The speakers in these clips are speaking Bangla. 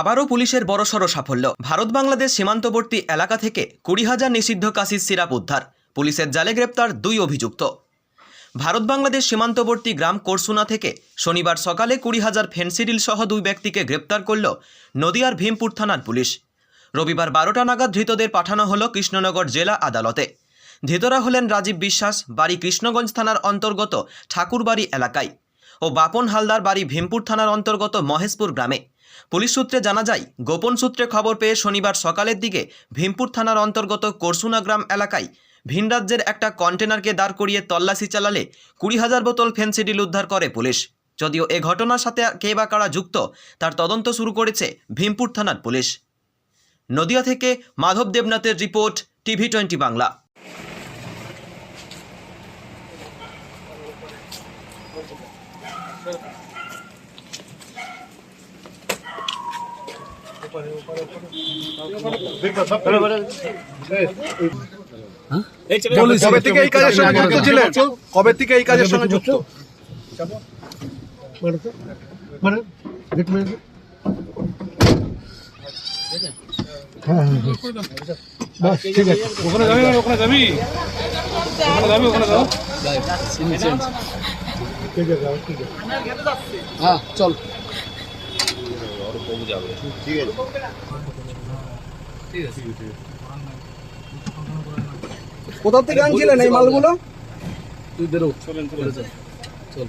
আবারও পুলিশের বড়সড় সাফল্য। ভারত বাংলাদেশ সীমান্তবর্তী এলাকা থেকে কুড়ি হাজার নিষিদ্ধ কাশির সিরাপ উদ্ধার, পুলিশের জালে গ্রেপ্তার দুই অভিযুক্ত। ভারত বাংলাদেশ সীমান্তবর্তী গ্রাম কোরসুনা থেকে শনিবার সকালে কুড়ি হাজার ফেন্সিডিল সহ দুই ব্যক্তিকে গ্রেপ্তার করল নদিয়ার ভীমপুর থানার পুলিশ। রবিবার বারোটা নাগাদ ধৃতদের পাঠানো হল কৃষ্ণনগর জেলা আদালতে। ধৃতরা হলেন রাজীব বিশ্বাস, বাড়ি কৃষ্ণগঞ্জ থানার অন্তর্গত ঠাকুরবাড়ি এলাকায় ও বাপন হালদার, বাড়ি ভীমপুর থানার অন্তর্গত মহেশপুর গ্রামে। পুলিশ সূত্রে জানা যায়, গোপন সূত্রে খবর পেয়ে শনিবার সকালের দিকে ভীমপুর থানার অন্তর্গত করসুনা গ্রাম এলাকায় ভিন রাজ্যের একটা কন্টেনারকে দাঁড় করিয়ে তল্লাশি চালালে কুড়ি হাজার বোতল ফেন্সিডিল উদ্ধার করে পুলিশ। যদিও এ ঘটনার সাথে কে বা কারা যুক্ত, তার তদন্ত শুরু করেছে ভীমপুর থানার পুলিশ। নদিয়া থেকে মাধব দেবনাথের রিপোর্ট, টিভি টোয়েন্টি বাংলা। কবে থেকে এই কাজের সঙ্গে যুক্ত ছিলেন কবে ওখানে যাবি ওখানে যাবি ওখানে যাবি ওখানে যাও হ্যাঁ চল। কোথা থেকে আনছিলেন এই মালগুলো? তুই বেরো। চলেন চলেন। চল।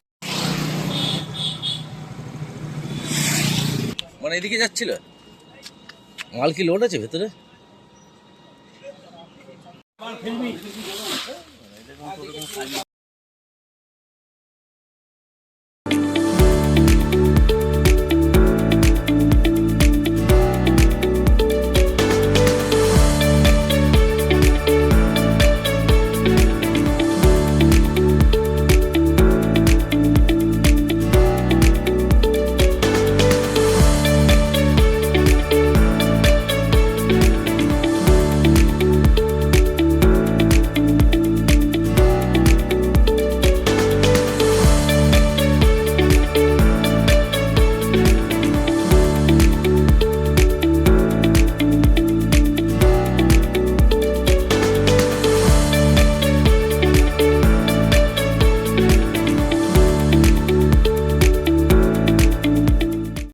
মানে এদিকে যাচ্ছিল? মাল কি লোড আছে ভেতরে?